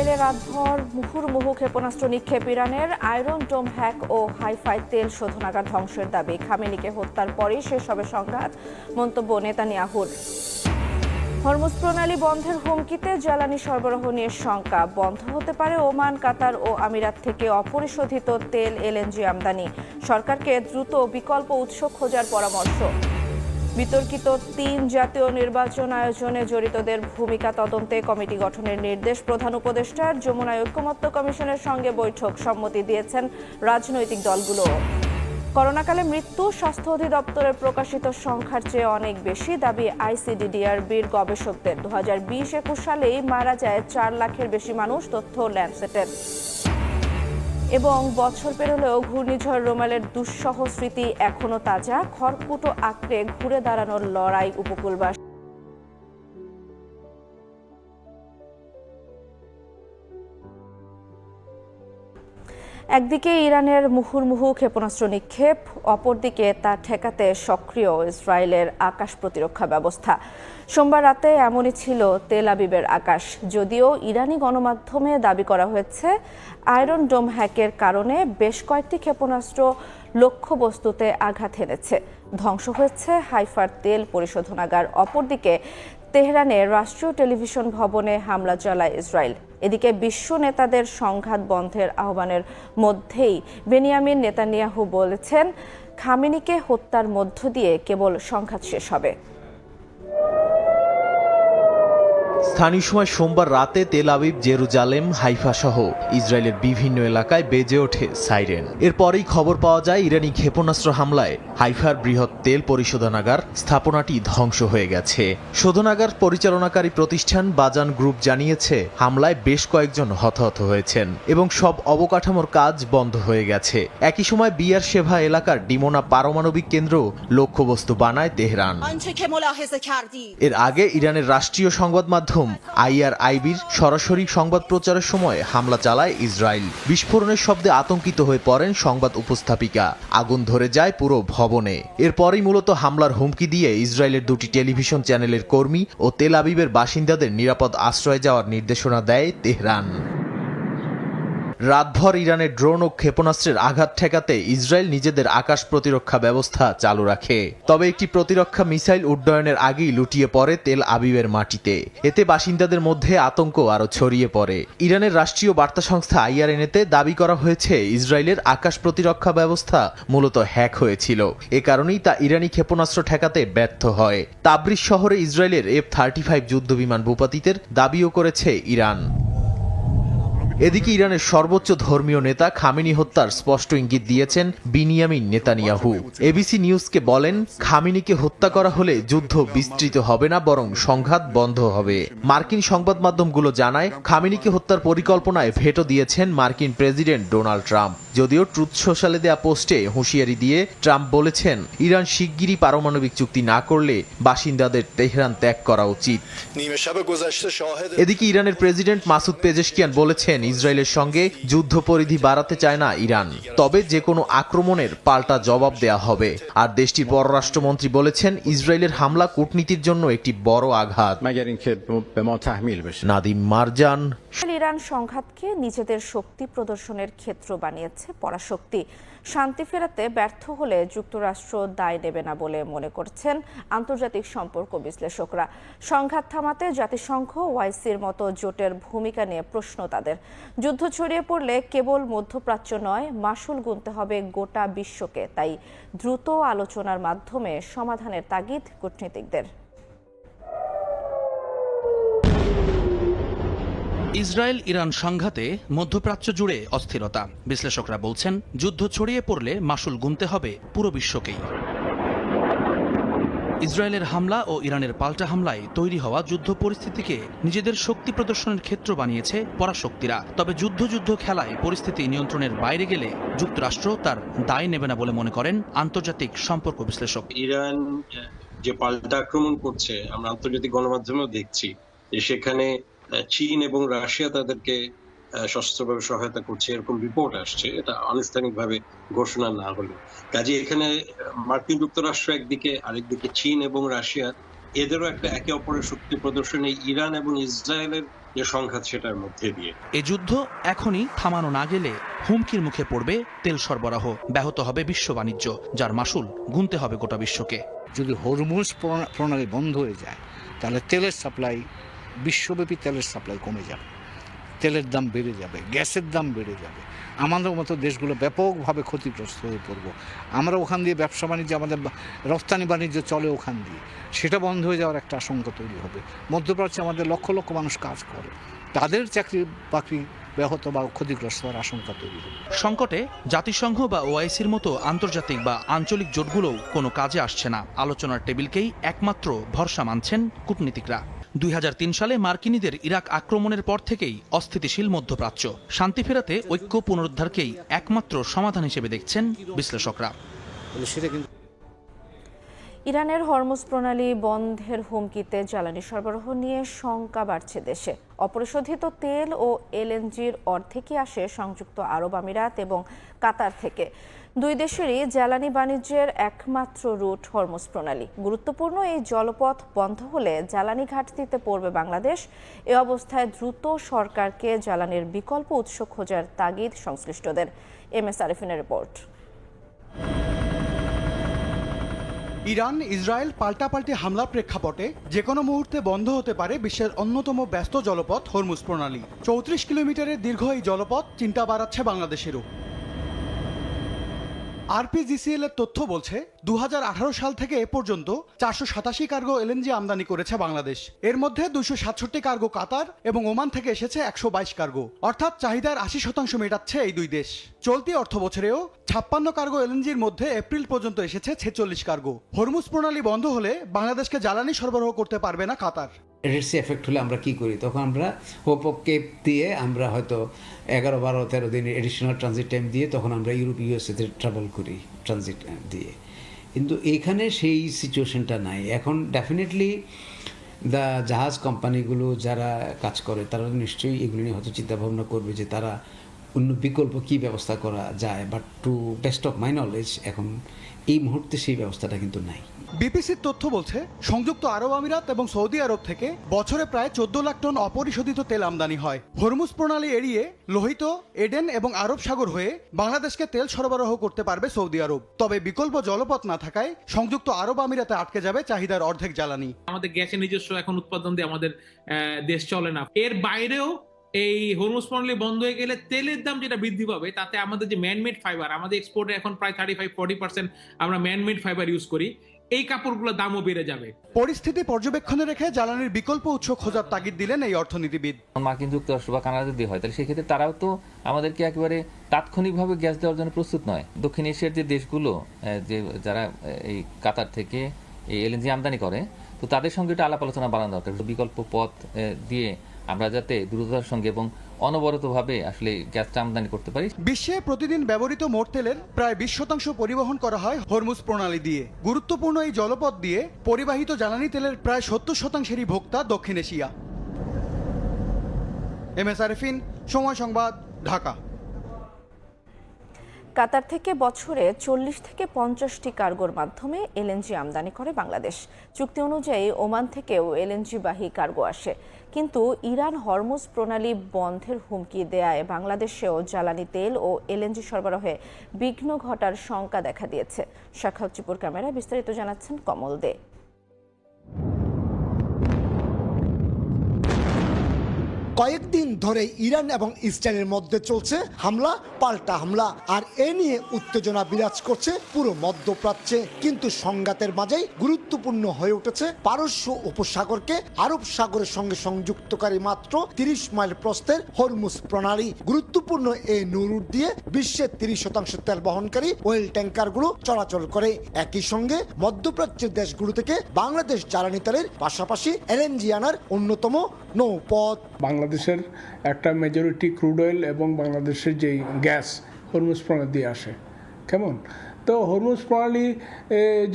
ইসরায়েলের রাতভর মুহুর্মুহু ক্ষেপণাস্ত্র নিক্ষেপ ইরানের, আয়রন, ডোম হ্যাক ও হাইফাই তেল শোধনাগার ধ্বংসের দাবি। খামেনিকে হত্যার পরেই শেষ হবে সংঘাত, মন্তব্য নেতানিয়াহুর। হরমুজ প্রণালী বন্ধের হুমকিতে জ্বালানি সরবরাহ নিয়ে শঙ্কা। বন্ধ হতে পারে ওমান, কাতার ও আমিরাত থেকে অপরিশোধিত তেল, এলএনজি আমদানি। সরকারকে দ্রুত বিকল্প উৎস খোঁজার পরামর্শ। বিতর্কিত তিন জাতীয় নির্বাচন আয়োজনে জড়িতদের ভূমিকা তদন্তে কমিটি গঠনের নির্দেশ প্রধান উপদেষ্টার। যমুনায় ঐক্যমত্য কমিশনের সঙ্গে বৈঠক সম্মতি দিয়েছেন রাজনৈতিক দলগুলো। করোনাকালে মৃত্যু স্বাস্থ্য অধিদপ্তরের প্রকাশিত সংখ্যার চেয়ে অনেক বেশি, দাবি আইসিডিডিআরবির গবেষকদের। দু হাজার বিশ একুশ সালেই মারা যায় চার লাখের বেশি মানুষ, তথ্য ল্যান্ডসেটের। এবং বছর পেরোলেও ঘূর্ণিঝড় রোমালের দুঃসহ স্মৃতি এখনও তাজা। খড়কুটো আঁকড়ে ঘুরে দাঁড়ানোর লড়াই উপকূলবাসী। একদিকে ইরানের মুহুর্মুহু ক্ষেপণাস্ত্র নিক্ষেপ, অপরদিকে তা ঠেকাতে সক্রিয় ইসরায়েলের আকাশ প্রতিরক্ষা ব্যবস্থা। সোমবার রাতে এমনই ছিল তেল আবিবের আকাশ। যদিও ইরানি গণমাধ্যমে দাবি করা হয়েছে, আয়রন ডোম হ্যাকের কারণে বেশ কয়েকটি ক্ষেপণাস্ত্র লক্ষ্যবস্তুতে আঘাত হেনেছে। ধ্বংস হয়েছে হাইফার তেল পরিশোধনাগার, অপরদিকে তেহরানের রাষ্ট্রীয় টেলিভিশন ভবনে হামলা চালায় ইসরায়েল। এদিকে বিশ্ব নেতাদের সংঘাত বন্ধের আহ্বানের মধ্যেই বেনিয়ামিন নেতানিয়াহু বলেছেন, খামেনিকে হত্যার মধ্য দিয়ে কেবল সংঘাত শেষ হবে। স্থানীয় সময় সোমবার রাতে তেল আবিব জেরুজালেম হাইফাসহ ইসরায়েলের বিভিন্ন এলাকায় বেজে ওঠে সাইরেন। এরপরেই খবর পাওয়া যায় ইরানি ক্ষেপণাস্ত্র হামলায় হাইফার বৃহৎ তেল পরিশোধনাগার স্থাপনাটি ধ্বংস হয়ে গেছে। শোধনাগার পরিচালনাকারী প্রতিষ্ঠান বাজান গ্রুপ জানিয়েছে হামলায় বেশ কয়েকজন হতাহত হয়েছেন এবং সব অবকাঠামোর কাজ বন্ধ হয়ে গেছে। একই সময় বিয়ার সেভা এলাকার ডিমোনা পারমাণবিক কেন্দ্র লক্ষ্যবস্তু বানায় তেহরান। এর আগে ইরানের রাষ্ট্রীয় সংবাদ মাধ্যম আইআরআইবির সরাসরি সংবাদ প্রচারের সময় হামলা চালায় ইসরায়েল। বিস্ফোরণের শব্দে আতঙ্কিত হয়ে পড়েন সংবাদ উপস্থাপিকা। আগুন ধরে যায় পুরো ভবনে। এরপরই মূলত হামলার হুমকি দিয়ে ইসরায়েলের দুটি টেলিভিশন চ্যানেলের কর্মী ও তেল আবিবের বাসিন্দাদের নিরাপদ আশ্রয় যাওয়ার নির্দেশনা দেয় তেহরান। রাতভর ইরানের ড্রোন ও ক্ষেপণাস্ত্রের আঘাত ঠেকাতে ইসরায়েল নিজেদের আকাশ প্রতিরক্ষা ব্যবস্থা চালু রাখে। তবে একটি প্রতিরক্ষা মিসাইল উড্ডয়নের আগেই লুটিয়ে পড়ে তেল আবিবের মাটিতে। এতে বাসিন্দাদের মধ্যে আতঙ্ক আরও ছড়িয়ে পড়ে। ইরানের রাষ্ট্রীয় বার্তা সংস্থা আইআরএনএতে দাবি করা হয়েছে, ইসরায়েলের আকাশ প্রতিরক্ষা ব্যবস্থা মূলত হ্যাক হয়েছিল। এ কারণেই তা ইরানি ক্ষেপণাস্ত্র ঠেকাতে ব্যর্থ হয়। তাবরিজ শহরে ইসরায়েলের এফ থার্টি ফাইভ যুদ্ধবিমান ভূপাতিতের দাবিও করেছে ইরান। এদিকে ইরানের সর্বোচ্চ ধর্মীয় নেতা খামিনি হত্যার স্পষ্ট ইঙ্গিত দিয়েছেন বিনিয়ামিন নেতানিয়াহু। এবিসি নিউজকে বলেন খামিনিকে হত্যা করা হলে যুদ্ধ বিস্তৃত হবে না বরং সংঘাত বন্ধ হবে। মার্কিন সংবাদ মাধ্যমগুলো জানায় খামিনিকে হত্যার পরিকল্পনায় ভেটো দিয়েছেন মার্কিন প্রেসিডেন্ট ডোনাল্ড ট্রাম্প। যদিও ট্রুথ সোশ্যালে দেয়া পোস্টে হুঁশিয়ারি দিয়ে ট্রাম্প বলেছেন ইরান শিগগিরই পারমাণবিক চুক্তি না করলে বাসিন্দাদের তেহরান ত্যাগ করা উচিত। এদিকে ইরানের প্রেসিডেন্ট মাসুদ পেজেশকিয়ান বলেছেন ইসরায়েলের সঙ্গে যুদ্ধ পরিধি বাড়াতে চায় না ইরান। তবে যে কোনো আক্রমণের পাল্টা জবাব দেয়া হবে। আর দেশটির পররাষ্ট্রমন্ত্রী বলেছেন ইসরায়েলের হামলা কূটনীতির জন্য একটি বড় আঘাত। নাদিম মারজান। ইরান সংঘাতকে নিজেদের শক্তি প্রদর্শনের ক্ষেত্র বানিয়েছে পরাশক্তি। শান্তি ফেরাতে ব্যর্থ হলে যুক্তরাষ্ট্র দায় নেবে না বলে মনে করছেন আন্তর্জাতিক সম্পর্ক বিশ্লেষকরা। সংঘাত থামাতে জাতিসংঘ ওয়াইসির মতো জোটের ভূমিকা নিয়ে প্রশ্ন তাদের। যুদ্ধ ছড়িয়ে পড়লে কেবল মধ্যপ্রাচ্য নয় মাসুল গুনতে হবে গোটা বিশ্বকে, তাই দ্রুত আলোচনার মাধ্যমে সমাধানের তাগিদ কূটনীতিকদের। ইসরায়েল ইরান সংঘাতে মধ্যপ্রাচ্য জুড়ে অস্থিরতা। বিশ্লেষকরা বলছেন, যুদ্ধ ছড়িয়ে পড়লে মাসুল গুনতে হবে পুরো বিশ্বকেই। ইসরায়েলের হামলা ও ইরানের পাল্টা হামলায় তৈরি হওয়া যুদ্ধ পরিস্থিতিকে নিজেদের শক্তি প্রদর্শনের ক্ষেত্র বানিয়েছে পরাশক্তিরা। তবে যুদ্ধ যুদ্ধ খেলায় পরিস্থিতি নিয়ন্ত্রণের বাইরে গেলে যুক্তরাষ্ট্র তার দায় নেবে না বলে মনে করেন আন্তর্জাতিক সম্পর্ক বিশ্লেষক। ইরান যে পাল্টা আক্রমণ করছে, আমরা আন্তর্জাতিক গণমাধ্যমেও দেখছি যে সেখানে চীন এবং রাশিয়া তাদেরকে সশস্ত্রভাবে সহায়তা করছে এরকম রিপোর্ট আসছে এটা আনুষ্ঠানিকভাবে ঘোষণা না হলে কাজে এখানে মার্কিন যুক্তরাষ্ট্র একদিকে আরেকদিকে চীন এবং রাশিয়া এদেরও একটা একে অপরের শক্তি প্রদর্শনে ইরান এবং ইসরায়েলের যে সংঘাত সেটার মধ্যে দিয়ে। এ যুদ্ধ এখনই থামানো না গেলে হুমকির মুখে পড়বে তেল সরবরাহ। ব্যাহত হবে বিশ্ব বাণিজ্য যার মাসুল গুনতে হবে গোটা বিশ্বকে। যদি হরমুজ প্রণা- প্রণালী বন্ধ হয়ে যায় তাহলে তেলের সাপ্লাই বিশ্বব্যাপী তেলের সাপ্লাই কমে যাবে। তেলের দাম বেড়ে যাবে, গ্যাসের দাম বেড়ে যাবে। আমাদের মতো দেশগুলো ব্যাপকভাবে ক্ষতিগ্রস্ত হয়ে পড়ব। আমরা ওখান দিয়ে ব্যবসা বাণিজ্য, আমাদের রপ্তানি বাণিজ্য চলে ওখান দিয়ে। সেটা বন্ধ হয়ে যাওয়ার একটা আশঙ্কা তৈরি হবে। মধ্যপ্রাচ্যে আমাদের লক্ষ লক্ষ মানুষ কাজ করে। তাদের চাকরি বাকরি ব্যাহত বা ক্ষতিগ্রস্ত হওয়ার আশঙ্কা তৈরি হবে। সংকটে জাতিসংঘ বা ওআইসির মতো আন্তর্জাতিক বা আঞ্চলিক জোটগুলোও কোনো কাজে আসছে না। আলোচনার টেবিলকেই একমাত্র ভরসা মানছেন কূটনীতিকরা। দুই হাজার তিন সালে মার্কিনীদের ইরাক আক্রমণের পর থেকেই অস্থিতিশীল মধ্যপ্রাচ্য। শান্তি ফেরাতে ঐক্য পুনরুদ্ধারকেই একমাত্র সমাধান হিসেবে দেখছেন বিশ্লেষকরা। কিন্তু ইরানের হরমুজ প্রণালী বন্ধের হুমকিতে জ্বালানি সরবরাহ নিয়ে শঙ্কা বাড়ছে দেশে। অপরিশোধিত তেল ও এলএনজির অর্ধেকই আসে সংযুক্ত আরব আমিরাত এবং কাতার থেকে। দুই দেশেরই জ্বালানি বাণিজ্যের একমাত্র রুট হরমুজ প্রণালী। গুরুত্বপূর্ণ এই জলপথ বন্ধ হলে জ্বালানি ঘাটতিতে পড়বে বাংলাদেশ। এ অবস্থায় দ্রুত সরকারকে জ্বালানির বিকল্প উৎস খোঁজার তাগিদ সংশ্লিষ্টদের। এম এস আরিফিনের রিপোর্ট। ইরান, ইসরায়েল পাল্টাপাল্টি হামলার প্রেক্ষাপটে যে কোনো মুহূর্তে বন্ধ হতে পারে বিশ্বের অন্যতম ব্যস্ত জলপথ হরমুজ প্রণালী। চৌত্রিশ কিলোমিটারের দীর্ঘ এই জলপথ চিন্তা বাড়াচ্ছে বাংলাদেশেরও। আরপিজিসিএল এর তথ্য বলছে দু হাজার আঠারো সাল থেকে এ পর্যন্ত চারশো সাতাশি কার্গো এলএনজি আমদানি করেছে বাংলাদেশ। এর মধ্যে দুশো সাতষট্টি কার্গো কাতার এবং ওমান থেকে এসেছে একশো বাইশ কার্গো। অর্থাৎ চাহিদার আশি শতাংশ মেটাচ্ছে এই দুই দেশ। চলতি অর্থ বছরেও ছাপ্পান্ন কার্গো এলএনজির মধ্যে এপ্রিল পর্যন্ত এসেছে ছেচল্লিশ কার্গো। হরমুজ প্রণালী বন্ধ হলে বাংলাদেশকে জ্বালানি সরবরাহ করতে পারবে না কাতার। রেডসি এফেক্ট হলে আমরা কি করি? তখন আমরা হোপ অফ কেপ দিয়ে আমরা হয়তো এগারো, বারো, তেরো দিন এডিশনাল ট্রানজিট টাইম দিয়ে তখন আমরা ইউরোপ ইউএসএতে ট্রাভেল করি ট্রানজিট দিয়ে। কিন্তু এখানে সেই সিচুয়েশনটা নাই। এখন ডেফিনেটলি দ্য জাহাজ কোম্পানিগুলো যারা কাজ করে, তারা নিশ্চয়ই এগুলো নিয়ে হয়তো চিন্তা ভাবনা করবে যে তারা অন্য বিকল্প কি ব্যবস্থা করা যায়? But to best of my knowledge এখন এই মুহূর্তে সেই ব্যবস্থাটা কিন্তু নাই। বিপিসির তথ্য বলছে সংযুক্ত আরব আমিরাত এবং সৌদি আরব থেকে বছরে প্রায় চোদ্দ লাখ টন অপরিশোধিত তেল আমদানি হয়। হরমুজ প্রণালী এড়িয়ে লোহিত এডেন এবং আরব সাগর হয়ে বাংলাদেশকে তেল সরবরাহ করতে পারবে সৌদি আরব। তবে বিকল্প জলপথ না থাকায় সংযুক্ত আরব আমিরাতে আটকে যাবে চাহিদার অর্ধেক জ্বালানি। আমাদের গ্যাসের নিজস্ব এখন উৎপাদন দিয়ে আমাদের দেশ চলে না। এর বাইরেও এই হরমুজ প্রণালী বন্ধ হয়ে গেলে তেলের দাম যেটা বৃদ্ধি পাবে তাতে আমাদের যে ম্যানমেড ফাইবার আমাদের এক্সপোর্টে এখন প্রায় থার্টি ফাইভ ফর্টি পার্সেন্ট আমরা ম্যানমেড ফাইবার ইউজ করি এই কাপড়গুলোর দামও বেড়ে যাবে। পরিস্থিতি পর্যবেক্ষণে রেখে জ্বালানির বিকল্প উৎস খোঁজার তাগিদ দিলেন এই অর্থনীতিবিদ। মার্কিন যুক্তরাষ্ট্র বা কানাডা যদি হয় তাহলে সেক্ষেত্রে তারাও তো আমাদেরকে একেবারে তাৎক্ষণিকভাবে গ্যাস দেওয়ার জন্য প্রস্তুত নয়। দক্ষিণ এশিয়ার যে দেশগুলো যে যারা এই কাতার থেকে এই এলএনজি আমদানি করে তো তাদের সঙ্গে একটু আলাপ আলোচনা বাড়ানো দরকার। বিকল্প পথ দিয়ে আমরা যাতে দ্রুততার সঙ্গে এবং অনবরতভাবে আসলে গ্যাসটা আমদানি করতে পারি। বিশ্বে প্রতিদিন ব্যবহৃত মোট তেলের প্রায় বিশ শতাংশ পরিবহন করা হয় হরমুজ প্রণালী দিয়ে। গুরুত্বপূর্ণ এই জলপথ দিয়ে পরিবাহিত জ্বালানি তেলের প্রায় সত্তর শতাংশেরই ভোক্তা দক্ষিণ এশিয়া। এম এস আরিফিন, সময় সংবাদ, ঢাকা। কাতার থেকে বছরে চল্লিশ থেকে পঞ্চাশটি কার্গোর মাধ্যমে এলএনজি আমদানি করে বাংলাদেশ। চুক্তি অনুযায়ী ওমান থেকেও এলএনজি বাহী কার্গো আসে। কিন্তু ইরান হরমুজ প্রণালী বন্ধের হুমকি দেয়ায় বাংলাদেশেও জ্বালানি তেল ও এলএনজি সরবরাহে বিঘ্ন ঘটার শঙ্কা দেখা দিয়েছে। শাখাউচিপুর ক্যামেরায় বিস্তারিত জানাচ্ছেন কমল দে। কয়েকদিন ধরে ইরান এবং ইসরায়েলের মধ্যে চলছে হামলা, পাল্টা হামলা। আর এ নিয়ে উত্তেজনা বিরাজ করছে পুরো মধ্যপ্রাচ্যে। কিন্তু সংঘাতের মাঝেই গুরুত্বপূর্ণ হয়ে উঠেছে পারস্য উপসাগরকে। আরব সাগরের সঙ্গে সংযুক্তকারী মাত্র তিরিশ মাইল প্রস্থের হরমুজ প্রণালী। গুরুত্বপূর্ণ এই নুরুট দিয়ে বিশ্বের তিরিশ শতাংশ তেল বহনকারী ওয়েল ট্যাঙ্কারগুলো চলাচল করে। একই সঙ্গে মধ্যপ্রাচ্যের দেশগুলো থেকে বাংলাদেশ জ্বালানি তেলের পাশাপাশি এলএনজি আনার অন্যতম নৌপথ। বাংলাদেশের একটা মেজরিটি ক্রুড অয়েল এবং বাংলাদেশের যেই গ্যাস হরমুজ প্রণালী দিয়ে আসে। কেমন? তো হরমুজ প্রণালী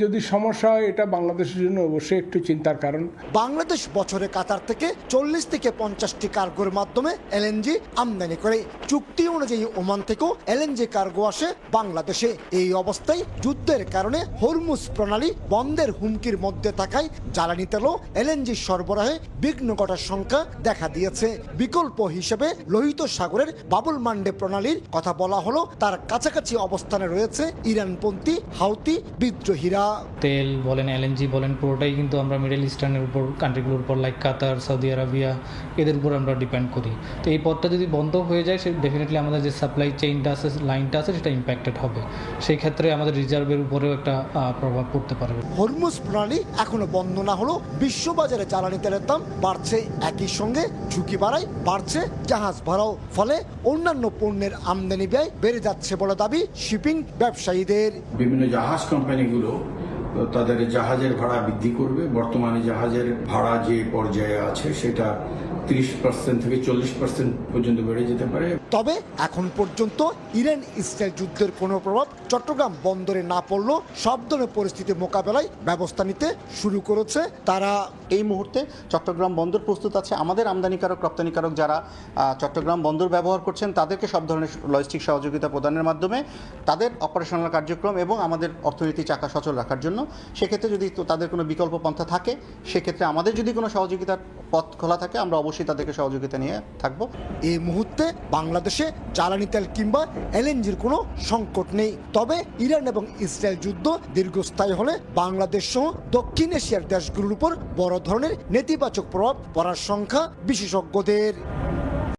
যদি সমস্যা হয়, এটা বাংলাদেশের জন্য অবশ্যই একটু চিন্তার কারণ। বাংলাদেশ বছরে কাতার থেকে চল্লিশ থেকে পঞ্চাশটি কার্গোর মাধ্যমে এলএনজি আমদানি করে। চুক্তি অনুযায়ী ওমান থেকেও এলএনজি কার্গো আসে বাংলাদেশে। এই অবস্থায় যুদ্ধের কারণে হরমুজ প্রণালী বন্ধের হুমকির মধ্যে থাকায় জ্বালানি তেলও এলএনজি সরবরাহে বিঘ্ন ঘটার সংখ্যা দেখা দিয়েছে। বিকল্প হিসেবে লোহিত সাগরের বাবুল মান্ডে প্রণালীর কথা বলা হলো। তার কাছাকাছি অবস্থানে রয়েছে ইরানপন্থী হাউতি বিদ্রোহীরা। তেল বলেন এলএনজি বলেন পুরোটাই কিন্তু আমরা মিডল ইস্টার্নের উপর কান্ট্রিগুলোর উপর লাইক কাতার সৌদি আরবিয়া এদের উপর আমরা ডিপেন্ড করি। তো এই পথটা যদি বন্ধ হয়ে যায় সে ডেফিনেটলি আমাদের যে সাপ্লাই চেইনটা আছে লাইনটা আছে সেটা ইম্প্যাক্টেড হবে। সেই ক্ষেত্রে আমাদের রিজার্ভের উপরেও একটা প্রভাব পড়তে পারবে হরমুজ প্রণালী এখনও বন্ধ না হলেও বিশ্ববাজারে জ্বালানি তেলের দাম বাড়ছে। একই সঙ্গে ঝুঁকি বাড়ায় বাড়ছে জাহাজ ভাড়াও। ফলে অন্যান্য পণ্যের আমদানি ব্যয় বেড়ে যাচ্ছে বলে দাবি শিপিং ব্যবসায়ীদের। বিভিন্ন জাহাজ কোম্পানিগুলো তাদের জাহাজের ভাড়া বৃদ্ধি করবে। বর্তমানে জাহাজের ভাড়া যে পর্যায়ে আছে, সেটা তিরিশ পার্সেন্ট থেকে চল্লিশ পার্সেন্ট পর্যন্ত বেড়ে যেতে পারে। তবে এখন পর্যন্ত ইরান ইসরায়েল যুদ্ধের কোনো প্রভাব চট্টগ্রাম বন্দরে না পড়লেও সব ধরনের পরিস্থিতি মোকাবেলায় ব্যবস্থা নিতে শুরু করেছে তারা। এই মুহূর্তে চট্টগ্রাম বন্দর প্রস্তুত আছে। আমাদের আমদানিকারক রপ্তানিকারক যারা চট্টগ্রাম বন্দর ব্যবহার করছেন তাদেরকে সব ধরনের লজিস্টিক সহযোগিতা প্রদানের মাধ্যমে তাদের অপারেশনাল কার্যক্রম এবং আমাদের অর্থনীতি চাকা সচল রাখার জন্য সেক্ষেত্রে যদি তো তাদের কোনো বিকল্প পন্থা থাকে সেক্ষেত্রে আমাদের যদি কোনো সহযোগিতার পথ খোলা থাকে, আমরা অবশ্যই তাদেরকে সহযোগিতা নিয়ে থাকব। এই মুহূর্তে বাংলাদেশে জ্বালানি তেল কিংবা এলএনজির কোনো সংকট নেই। তবে ইরান এবং ইসরায়েল যুদ্ধ দীর্ঘস্থায়ী হলে বাংলাদেশ সহ দক্ষিণ এশিয়ার দেশগুলোর উপর বড় ধরনের নেতিবাচক প্রভাব পড়ার সংখ্যা বিশেষজ্ঞদের।